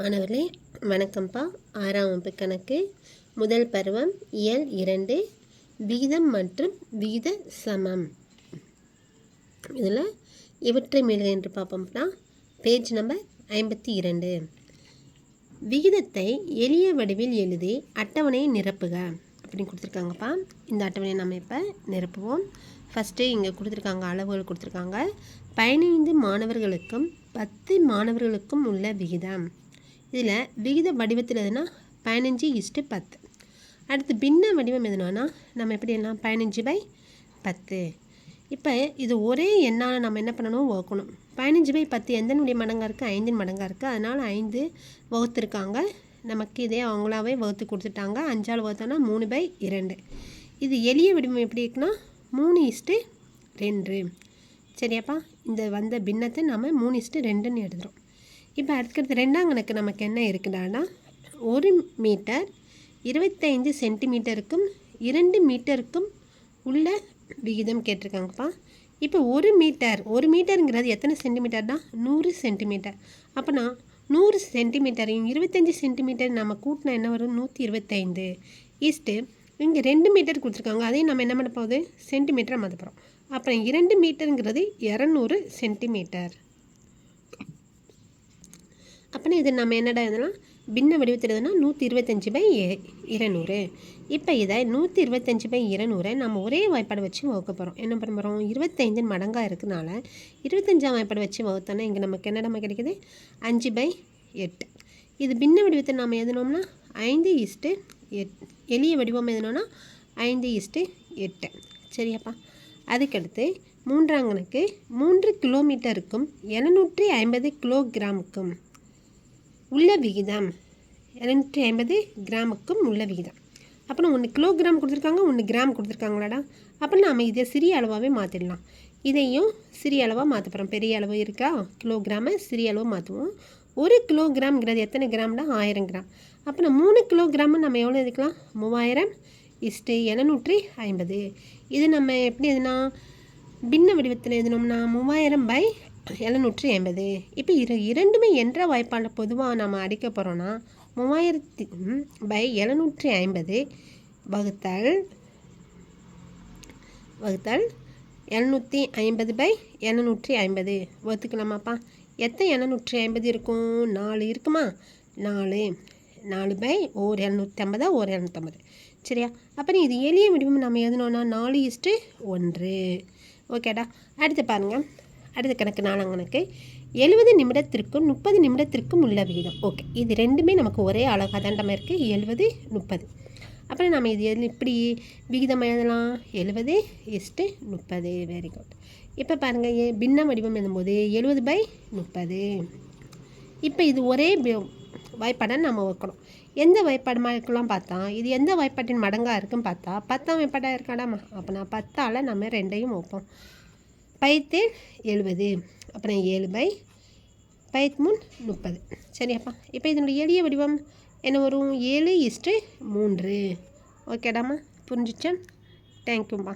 மாணவர்களே வணக்கம்ப்பா ஆறாம் வகுப்பு கணக்கு முதல் பருவம் இயல் இரண்டு விகிதம் மற்றும் விகித சமம். இதில் இவற்றை மேலே என்று பார்ப்போம்னா பேஜ் நம்பர் ஐம்பத்தி இரண்டு. விகிதத்தை எளிய வடிவில் எழுதி அட்டவணையை நிரப்புக அப்படின்னு கொடுத்துருக்காங்கப்பா. இந்த அட்டவணையை நம்ம இப்போ நிரப்புவோம். ஃபஸ்ட்டு இங்கே கொடுத்துருக்காங்க அளவுகள் கொடுத்துருக்காங்க. பதினைந்து மாணவர்களுக்கும் பத்து மாணவர்களுக்கும் உள்ள விகிதம் இதில் விகித வடிவத்தில் எதுனா பதினஞ்சு இஸ்ட்டு பத்து. அடுத்து பின்ன வடிவம் எதுனா நம்ம எப்படி எல்லாம்? பதினஞ்சு பை பத்து. இப்போ இது ஒரே எண்ணால் நம்ம என்ன பண்ணணும்? வகுக்கணும். பதினஞ்சு பை பத்து எந்தனுடைய மடங்காக இருக்குது ஐந்தின் மடங்காக இருக்குது அதனால் ஐந்து வகுத்துருக்காங்க. நமக்கு இதே அவங்களாவே வகுத்து கொடுத்துட்டாங்க. அஞ்சால் வகுத்தோன்னா மூணு பை இரண்டு. இது எளிய வடிவம் எப்படி இருக்குன்னா மூணு இஸ்ட்டு ரெண்டு. சரியாப்பா? இந்த வந்த பின்னத்தை நம்ம மூணு இஸ்ட்டு ரெண்டுன்னு எழுதுகிறோம் இப்போ அடுத்தடுத்து ரெண்டாம் கணக்கு நமக்கு என்ன இருக்குடான்னா ஒரு மீட்டர் இருபத்தைந்து சென்டிமீட்டருக்கும் இரண்டு மீட்டருக்கும் உள்ள விகிதம் கேட்டிருக்காங்கப்பா. இப்போ ஒரு மீட்டர் ஒரு மீட்டருங்கிறது எத்தனை சென்டிமீட்டர்னா நூறு சென்டிமீட்டர். அப்போனா நூறு சென்டிமீட்டரையும் இருபத்தஞ்சி சென்டிமீட்டர் நம்ம கூட்டினா என்ன வரும்? நூற்றி இருபத்தைந்து ஈஸ்ட்டு இங்கே ரெண்டு மீட்டர் கொடுத்துருக்காங்க. அதையும் நம்ம என்ன பண்ண போகுது? சென்டிமீட்டராக மாற்ற அப்புறம் இரண்டு மீட்டருங்கிறது இரநூறு சென்டிமீட்டர். அப்போனா இது நம்ம என்னடா இதெல்லாம் பின்ன வடிவத்தில் எதுனா நூற்றி இருபத்தஞ்சி பை இருநூறு. இப்போ இதை நூற்றி இருபத்தஞ்சி பை இருநூறை நம்ம ஒரே வாய்ப்பாடு வச்சு வகுக்க போகிறோம் என்ன பண்ண போகிறோம் இருபத்தைந்து மடங்காக இருக்கனால இருபத்தஞ்சாம் வாய்ப்பாடு வச்சு வகுத்தோன்னா இங்கே நமக்கு என்ன நம்ம கிடைக்குது? அஞ்சு பை எட்டு. இது பின்ன வடிவத்தை நாம் எழுதினோம்னா ஐந்து இஸ்ட்டு எட் எளிய வடிவம் எதுனோன்னா ஐந்து இஸ்ட்டு எட்டு. சரியாப்பா. அதுக்கடுத்து மூன்றாம் கணக்கு மூன்று கிலோமீட்டருக்கும் எழுநூற்றி ஐம்பது கிலோகிராமுக்கும் உள்ள விகிதம் இரநூற்றி ஐம்பது கிராமுக்கும் உள்ள விகிதம். அப்புறம் ஒன்று கிலோகிராம் கொடுத்துருக்காங்க ஒன்று கிராம் கொடுத்துருக்காங்களாடா? அப்போ நம்ம இதை சிறிய அளவாகவே மாற்றிடலாம் இதையும் சிறிய அளவாக மாற்ற போகிறோம் பெரிய அளவு இருக்கா? கிலோகிராமை சிறிய அளவு மாற்றுவோம் ஒரு கிலோகிராம்ங்கிறது எத்தனை கிராம்னா ஆயிரம் கிராம். அப்போ நம்ம மூணு கிலோகிராம் நம்ம எவ்வளோ எடுக்கலாம்? மூவாயிரம் இஸ்ட்டு எழுநூற்றி ஐம்பது. இது நம்ம எப்படி எதுனா பின்ன வடிவத்தில் எழுதினோம்னா மூவாயிரம் பை எழுநூற்றி ஐம்பது இப்போ இரு இரண்டுமே என்ற வாய்ப்பால் பொதுவாக நம்ம அடிக்க போகிறோன்னா மூவாயிரத்தி பை எழுநூற்றி ஐம்பது வகுத்தல் வகுத்தல் எழுநூற்றி ஐம்பது பை எழுநூற்றி ஐம்பது. ஒத்துக்கலாமாப்பா? எத்தனை எழுநூற்றி ஐம்பது இருக்கும்? நாலு இருக்குமா? நாலு. நாலு பை ஓர் எழுநூற்றி ஐம்பதா? ஓர் எழுநூற்றம்பது சரியா? அப்புறம் இது எளிய முடிவு நம்ம எழுதணும்னா நாலு இஸ்ட்டு ஒன்று. ஓகேடா? அடுத்து பாருங்கள் அடுத்த கணக்கு நாலாம் கணக்கு. எழுபது நிமிடத்திற்கும் முப்பது நிமிடத்திற்கும் உள்ள விகிதம் ஓகே இது ரெண்டுமே நமக்கு ஒரே அழகாக தாண்டமாக இருக்குது எழுபது முப்பது. அப்புறம் நம்ம இது எது இப்படி விகிதம் எழுதலாம்? எழுபது இஸ்ட்டு முப்பது. வெரி குட் இப்போ பாருங்கள் பின்ன வடிவம் எழுதும்போது எழுபது பை முப்பது. இப்போ இது ஒரே வாய்ப்பாடை நம்ம வைக்கணும். எந்த வாய்ப்பாடு இருக்கலாம் பார்த்தா இது எந்த வாய்ப்பாட்டின் மடங்காக இருக்குன்னு பார்த்தா பத்தாம் வாய்ப்பாடாக இருக்காடாமா? அப்போ நான் பத்தால் நம்ம ரெண்டையும் வைப்போம். பைத்தேன் எழுபது. அப்புறம் ஏழு பை பைத்மூன் முப்பது. சரியாப்பா. இப்போ இதனுடைய எளிய வடிவம் என்ன வரும்? ஏழு இஸ்ட்டு மூன்று. ஓகேடாம்மா? புரிஞ்சிச்சேன் தேங்க்யூம்மா